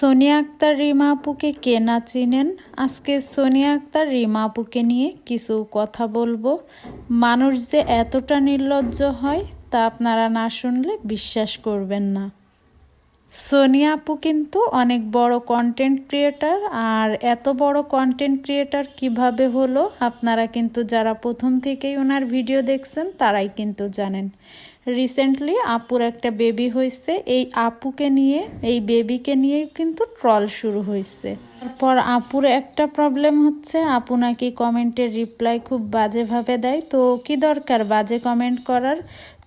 সোনিয়া আক্তার, রিমা আপুকে কে না চিনেন? আজকে সোনিয়া আক্তার, রিমা আপুকে নিয়ে কিছু কথা বলব। মানুষ যে এতটা নির্লজ্জ হয়, তা আপনারা না শুনলে বিশ্বাস করবেন না। সোনিয়া আপু কিন্তু অনেক বড় কন্টেন্ট ক্রিয়েটার আর এত বড় কন্টেন্ট ক্রিয়েটার কীভাবে হলো, আপনারা কিন্তু যারা প্রথম থেকেই ওনার ভিডিও দেখছেন, তারাই কিন্তু জানেন। রিসেন্টলি আপুর একটা বেবি হয়েছে এই আপুকে নিয়ে, এই বেবিকে নিয়েই কিন্তু ট্রল শুরু হয়েছে তারপর আপুর একটা প্রবলেম হচ্ছে। আপু নাকি কমেন্টের রিপ্লাই খুব বাজেভাবে দেয়। তো কি দরকার বাজে কমেন্ট করার?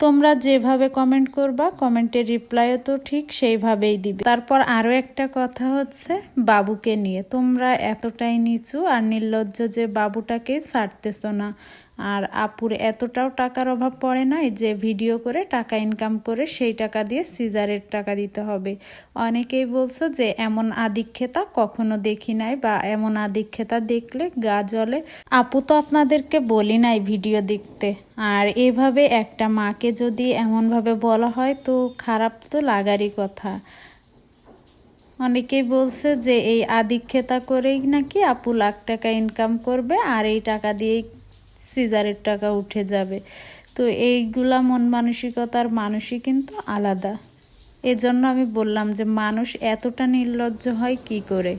তোমরা যেভাবে কমেন্ট করবা কমেন্টের রিপ্লাইও তো ঠিক সেইভাবেই দিবে। তারপর আরও একটা কথা হচ্ছে বাবুকে নিয়ে। তোমরা এতটাই নিচু আর নির্লজ্জ যে বাবুটাকে ছাড়তেছো না। আর আপুর এতটাও টাকার অভাব পড়ে নাই যে ভিডিও করে টাকা ইনকাম করে সেই টাকা দিয়ে সিজারের টাকা দিতে হবে। অনেকেই বলছো যে এমন আদিক্ষেতা কখনো দেখি নাই বা এমন আদিক্ষেতা দেখলে গা জ্বলে। আপু তো আপনাদেরকে বলি নাই ভিডিও দেখতে। আর এভাবে একটা মাকে যদি এমনভাবে বলা হয় তো খারাপ তো লাগারই কথা। অনেকেই বলছে যে এই আদিক্ষেতা করেই নাকি আপু লাখ টাকা ইনকাম করবে আর এই টাকা দিয়েই সিজারের টাকা উঠে যাবে। তো এইগুলা মন মানসিকতার মানুষই কিন্তু আলাদা। এজন্য আমি বললাম যে মানুষ এতটা নির্লজ্জ হয় কি করে?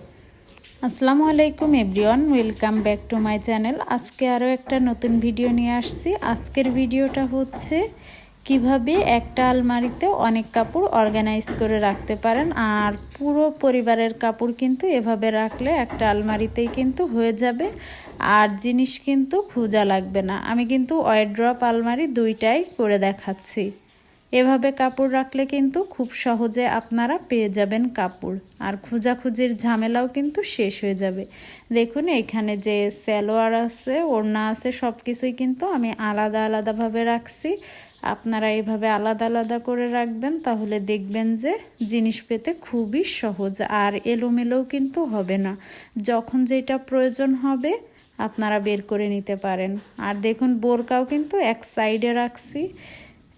আসসালামু আলাইকুম everyone, welcome back to my channel. আজকে আরও একটা নতুন ভিডিও নিয়ে আসছি। আজকের ভিডিওটা হচ্ছে কীভাবে একটা আলমারিতে অনেক কাপড় অর্গানাইজ করে রাখতে পারেন, আর পুরো পরিবারের কাপড় কিন্তু এভাবে রাখলে একটা আলমারিতেই কিন্তু হয়ে যাবে, আর জিনিস কিন্তু খোঁজা লাগবে না। আমি কিন্তু ওয়াইড্রপ আলমারি দুইটাই করে দেখাচ্ছি। এভাবে কাপড় রাখলে কিন্তু খুব সহজে আপনারা পেয়ে যাবেন কাপড়, আর খোঁজাখুঁজির ঝামেলাও কিন্তু শেষ হয়ে যাবে। দেখুন, এখানে যে স্যালোয়ার আছে, ওড়না আছে সব কিছুই কিন্তু আমি আলাদা আলাদাভাবে রাখছি। আপনারা এইভাবে আলাদা আলাদা করে রাখবেন, তাহলে দেখবেন যে জিনিস পেতে খুবই সহজ আর এলোমেলোও কিন্তু হবে না। যখন যেটা প্রয়োজন হবে, আপনারা বের করে নিতে পারেন। আর দেখুন, বোরকাও কিন্তু এক সাইডে রাখছি।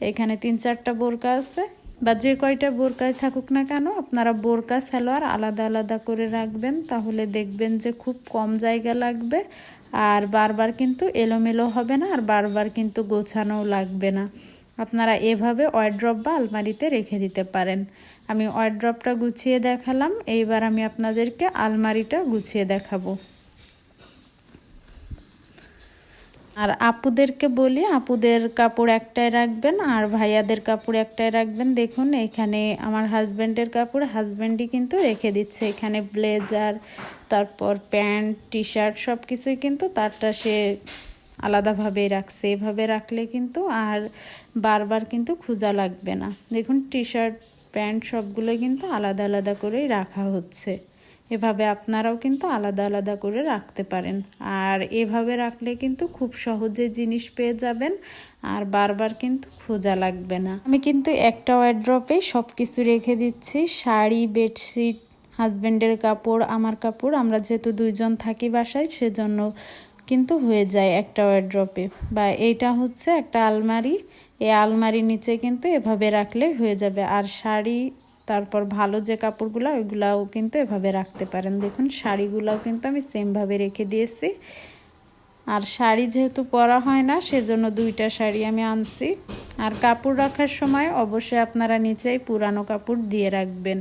এখানে তিন চারটা বোরকা আছে। বা যে কয়টা বোরকায় থাকুক না কেন, আপনারা বোরকা, সালোয়ার আলাদা আলাদা করে রাখবেন, তাহলে দেখবেন যে খুব কম জায়গা লাগবে। আর বারবার কিন্তু এলোমেলো হবে না, আর বারবার কিন্তু গোছানোও লাগবে না। আপনারা এভাবে ওয়ার্ড্রপ বা আলমারিতে রেখে দিতে পারেন। আমি ওয়ার্ড্রপটা গুছিয়ে দেখালাম, এইবার আমি আপনাদেরকে আলমারিটা গুছিয়ে দেখাবো। আর আপুদেরকে বলি, আপুদের কাপড় একটাই রাখবেন আর ভাইয়াদের কাপড় একটাই রাখবেন। দেখুন, এখানে আমার হাজব্যান্ডের কাপড় হাজব্যান্ডই কিন্তু রেখে দিচ্ছে। এখানে ব্লেজার তারপর প্যান্ট টি শার্ট সব কিছুই কিন্তু তারটা সে আলাদাভাবেই রাখছে। এভাবে রাখলে কিন্তু আর বারবার কিন্তু খোঁজা লাগবে না। দেখুন টি শার্ট প্যান্ট সবগুলো কিন্তু আলাদা আলাদা করেই রাখা হচ্ছে। এভাবে আপনারাও কিন্তু আলাদা আলাদা করে রাখতে পারেন। আর এভাবে রাখলে কিন্তু খুব সহজে জিনিস পেয়ে যাবেন আর বারবার কিন্তু খোঁজা লাগবে না। আমি কিন্তু একটা ওয়ার্ড্রপে সব কিছু রেখে দিচ্ছি। শাড়ি বেডশিট হাজব্যান্ডের কাপড়, আমার কাপড়। আমরা যেহেতু দুইজন থাকি বাসায়, সেজন্য কিন্তু হয়ে যায় একটা ওয়ার্ড্রপে বা এইটা হচ্ছে একটা আলমারি। এই আলমারির নিচে কিন্তু এভাবে রাখলে হয়ে যাবে। আর শাড়ি, তারপর ভালো যে কাপড়গুলো, ওইগুলাও কিন্তু এভাবে রাখতে পারেন। দেখুন, শাড়িগুলাও কিন্তু আমি সেমভাবে রেখে দিয়েছি। আর শাড়ি যেহেতু পরা হয় না, সেজন্য দুইটা শাড়ি আমি আনছি। আর কাপড় রাখার সময় অবশ্যই আপনারা নিচেই পুরানো কাপড় দিয়ে রাখবেন।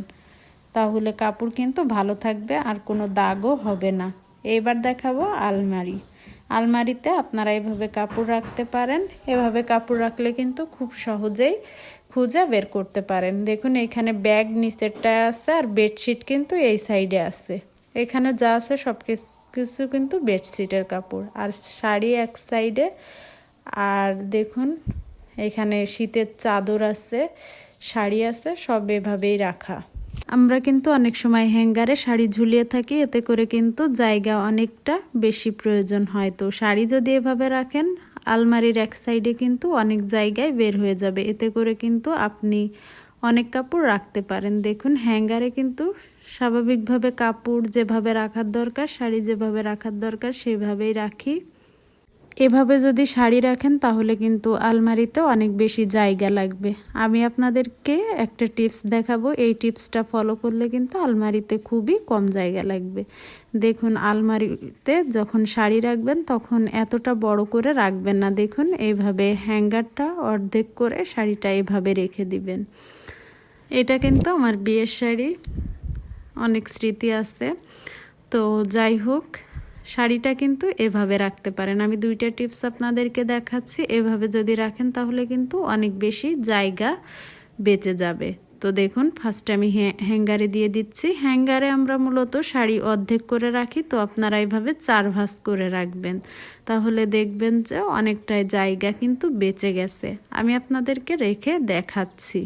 তাহলে কাপড় কিন্তু ভালো থাকবে, আর কোনো দাগও হবে না। এবার দেখাবো আলমারি। আলমারিতে আপনারা এভাবে কাপড় রাখতে পারেন। এভাবে কাপড় রাখলে কিন্তু খুব সহজেই খুঁজে বের করতে পারেন। দেখুন, এখানে ব্যাগ নিচেরটা আছে আর বেডশিট কিন্তু এই সাইডে আছে। এখানে যা আছে সব কিছু কিন্তু বেডশিটের কাপড়। আর শাড়ি এক সাইডে। আর দেখুন, এখানে শীতের চাদর আছে, শাড়ি আছে, সব এভাবেই রাখা। আমরা কিন্তু অনেক সময় হ্যাঙ্গারে শাড়ি ঝুলিয়ে থাকি, এতে করে কিন্তু জায়গা অনেকটা বেশি প্রয়োজন হয়। তো শাড়ি যদি এভাবে রাখেন, আলমারির এক সাইডে কিন্তু অনেক জায়গায় বের হয়ে যাবে। এতে করে কিন্তু আপনি অনেক কাপড় রাখতে পারেন। দেখুন, হ্যাঙ্গারে কিন্তু স্বাভাবিকভাবে কাপড় যেভাবে রাখার দরকার, শাড়ি যেভাবে রাখার দরকার, সেভাবেই রাখি। এভাবে যদি শাড়ি রাখেন, তাহলে কিন্তু আলমারিতে অনেক বেশি জায়গা লাগবে। আমি আপনাদেরকে একটা টিপস দেখাবো। এই টিপসটা ফলো করলে কিন্তু আলমারিতে খুবই কম জায়গা লাগবে। দেখুন, আলমারিতে যখন শাড়ি রাখবেন, তখন এতটা বড় করে রাখবেন না। দেখুন, এইভাবে হ্যাঙ্গারটা অর্ধেক করে শাড়িটা এভাবে রেখে দিবেন। এটা কিন্তু আমার বিয়ের শাড়ি। অনেক স্মৃতি আছে। তো যাই হোক শাড়িটা কিন্তু এভাবে রাখতে পারেন। আমি দুইটা টিপস আপনাদেরকে দেখাচ্ছি। এভাবে যদি রাখেন তাহলে কিন্তু অনেক বেশি জায়গা বেঁচে যাবে। তো দেখুন ফার্স্ট আমি হ্যাঙ্গারে দিয়ে দিচ্ছি। হ্যাঙ্গারে আমরা মূলত শাড়ি অর্ধেক করে রাখি। তো আপনারা এইভাবে চার ভাস করে রাখবেন। তাহলে দেখবেন যে অনেকটাই জায়গা কিন্তু বেঁচে গেছে। আমি আপনাদেরকে রেখে দেখাচ্ছি।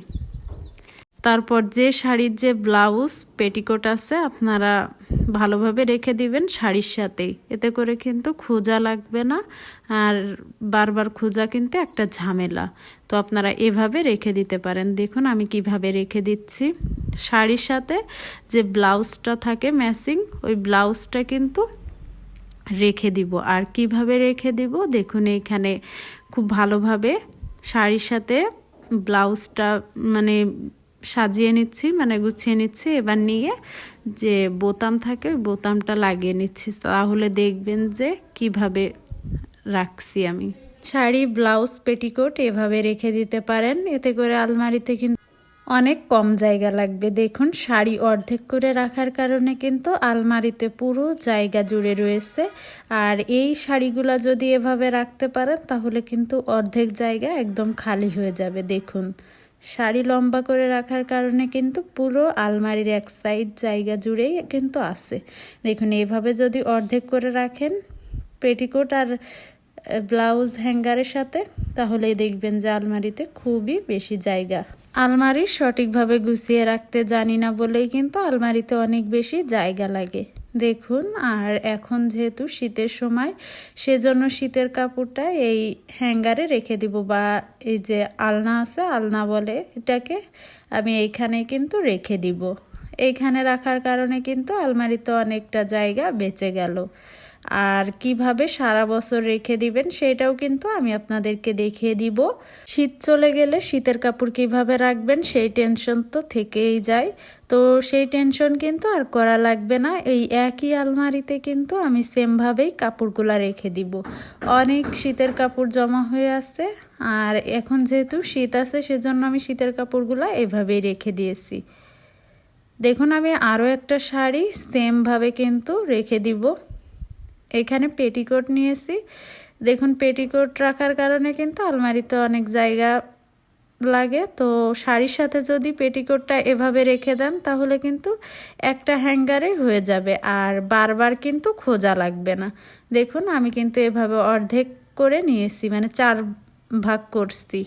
তারপর যে শাড়ির যে ব্লাউজ, পেটিকোট আছে, আপনারা ভালোভাবে রেখে দিবেন শাড়ির সাথেই এতে করে কিন্তু খোঁজা লাগবে না আর বারবার খোঁজা কিন্তু একটা ঝামেলা। তো আপনারা এভাবে রেখে দিতে পারেন। দেখুন আমি কীভাবে রেখে দিচ্ছি। শাড়ির সাথে যে ব্লাউজটা থাকে ম্যাচিং, ওই ব্লাউজটা কিন্তু রেখে দিব। আর কীভাবে রেখে দিব? দেখুন এখানে খুব ভালোভাবে শাড়ির সাথে ব্লাউজটা মানে সাজিয়ে নিচ্ছি মানে গুছিয়ে নিচ্ছি। এবার নিয়ে যে বোতাম থাকে, ওই বোতামটা লাগিয়ে নিচ্ছি। তাহলে দেখবেন যে কীভাবে রাখছি আমি। শাড়ি, ব্লাউজ, পেটিকোট এভাবে রেখে দিতে পারেন। এতে করে আলমারিতে কিন্তু অনেক কম জায়গা লাগবে। দেখুন, শাড়ি অর্ধেক করে রাখার কারণে কিন্তু আলমারিতে পুরো জায়গা জুড়ে রয়েছে। আর এই শাড়িগুলো যদি এভাবে রাখতে পারেন, তাহলে কিন্তু অর্ধেক জায়গা একদম খালি হয়ে যাবে। দেখুন। শাড়ি লম্বা করে রাখার কারণে কিন্তু পুরো আলমারির এক সাইড জায়গা জুড়েই কিন্তু আছে। দেখুন, এভাবে যদি অর্ধেক করে রাখেন পেটিকোট আর ব্লাউজ হ্যাঙ্গারের সাথে, তাহলেই দেখবেন যে আলমারিতে খুবই বেশি জায়গা। আলমারি সঠিকভাবে গুছিয়ে রাখতে জানি না বলেই কিন্তু আলমারিতে অনেক বেশি জায়গা লাগে। দেখুন, আর এখন যেহেতু শীতের সময়, সেজন্য শীতের কাপড়টা এই হ্যাঙ্গারে রেখে দিব বা এই যে আলনা আছে, আলনা বলে এটাকে, আমি এইখানে কিন্তু রেখে দিব। এইখানে রাখার কারণে কিন্তু আলমারিতে অনেকটা জায়গা বেঁচে গেল। আর কীভাবে সারা বছর রেখে দিবেন সেটাও কিন্তু আমি আপনাদেরকে দেখিয়ে দিব। শীত চলে গেলে শীতের কাপড় কীভাবে রাখবেন সেই টেনশন তো থেকেই যায়। তো সেই টেনশন কিন্তু আর করা লাগবে না। এই একই আলমারিতে কিন্তু আমি সেমভাবেই কাপড়গুলো রেখে দিব। অনেক শীতের কাপড় জমা হয়ে আছে আর এখন যেহেতু শীত আছে সেজন্য আমি শীতের কাপড়গুলো এভাবেই রেখে দিয়েছি। দেখুন আমি আরও একটা শাড়ি সেমভাবে কিন্তু রেখে দিব। এখানে পেটিকোট নিয়েছি। দেখুন, পেটিকোট রাখার কারণে কিন্তু আলমারিতে অনেক জায়গা লাগে। তো শাড়ির সাথে যদি পেটিকোটটা এভাবে রেখে দেন, তাহলে কিন্তু একটা হ্যাঙ্গারে হয়ে যাবে আর বারবার কিন্তু খোঁজা লাগবে না। দেখুন, আমি কিন্তু এভাবে অর্ধেক করে নিয়েছি মানে চার ভাগ করছি।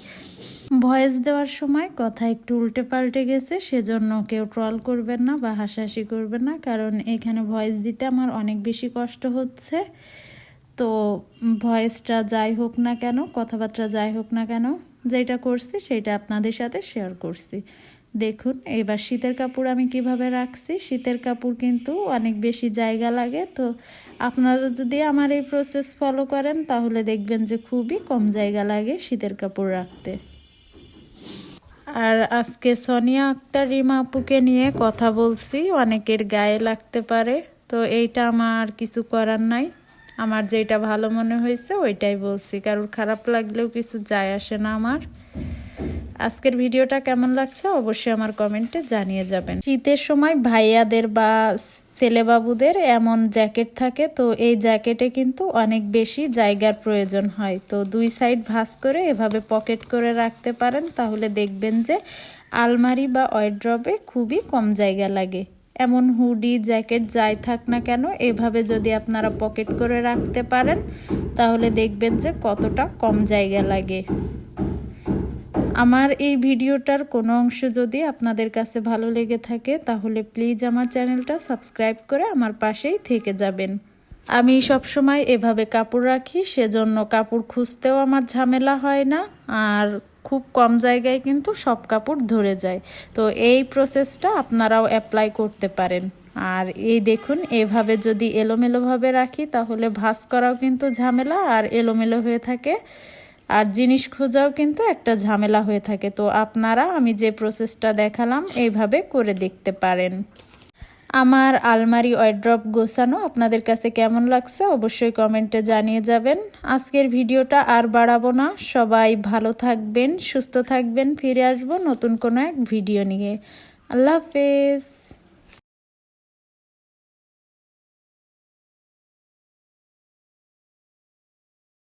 ভয়েস দেওয়ার সময় কথা একটু উল্টে পাল্টে গেছে, সেজন্য কেউ ট্রল করবেন না বা হাসাহাসি করবেন না, কারণ এখানে ভয়েস দিতে আমার অনেক বেশি কষ্ট হচ্ছে। তো ভয়েসটা যাই হোক না কেন, কথাবার্তা যাই হোক না কেন, যেটা করছি সেটা আপনাদের সাথে শেয়ার করছি। দেখুন, এবার শীতের কাপড় আমি কীভাবে রাখছি? শীতের কাপড় কিন্তু অনেক বেশি জায়গা লাগে, তো আপনারা যদি আমার এই প্রসেস ফলো করেন, তাহলে দেখবেন যে খুবই কম জায়গা লাগে শীতের কাপড় রাখতে। আর আজকে সোনিয়া আক্তার রিমা আপুকে নিয়ে কথা বলছি, অনেকের গায়ে লাগতে পারে। তো এইটা আমার কিছু করার নাই। আমার যেটা ভালো মনে হয়েছে ওইটাই বলছি। কারোর খারাপ লাগলেও কিছু যায় আসে না আমার। আজকের ভিডিওটা কেমন লাগছে অবশ্যই আমার কমেন্টে জানিয়ে যাবেন। শীতের সময় ভাইয়াদের বা ছেলেবাবুদের এমন জ্যাকেট থাকে, তো এই জ্যাকেটে কিন্তু অনেক বেশি জায়গার প্রয়োজন হয়। তো দুই সাইড ভাস করে এভাবে পকেট করে রাখতে পারেন, তাহলে দেখবেন যে আলমারি বা ওয়ার্ড্রবে খুবই কম জায়গা লাগে। এমন হুডি, জ্যাকেট যাই থাক না কেন, এভাবে যদি আপনারা পকেট করে রাখতে পারেন, তাহলে দেখবেন যে কতটা কম জায়গা লাগে। আমার এই ভিডিওটার কোনো অংশ যদি আপনাদের কাছে ভালো লেগে থাকে, তাহলে প্লিজ আমার চ্যানেলটা সাবস্ক্রাইব করে আমার পাশেই থেকে যাবেন। আমি সবসময় এভাবে কাপড় রাখি, সেজন্য কাপড় খুঁজতেও আমার ঝামেলা হয় না, আর খুব কম জায়গায় কিন্তু সব কাপড় ধরে যায়। তো এই প্রসেসটা আপনারাও অ্যাপ্লাই করতে পারেন। আর এই দেখুন, এভাবে যদি এলোমেলোভাবে রাখি, তাহলে ভাস করাও কিন্তু ঝামেলা, আর এলোমেলো হয়ে থাকে। আর জিনিস খোঁজাও কিন্তু একটা ঝামেলা হয়ে থাকে। তো আপনারা, আমি যে প্রসেসটা দেখালাম, এইভাবে করে দেখতে পারেন। আমার আলমারি ওয়ার্ড্রপ গোছানো আপনাদের কাছে কেমন লাগছে অবশ্যই কমেন্টে জানিয়ে যাবেন। আজকের ভিডিওটা আর বাড়াবো না। সবাই ভালো থাকবেন, সুস্থ থাকবেন, ফিরে আসব নতুন কোনো এক ভিডিও নিয়ে। আল্লাহ হাফেজ।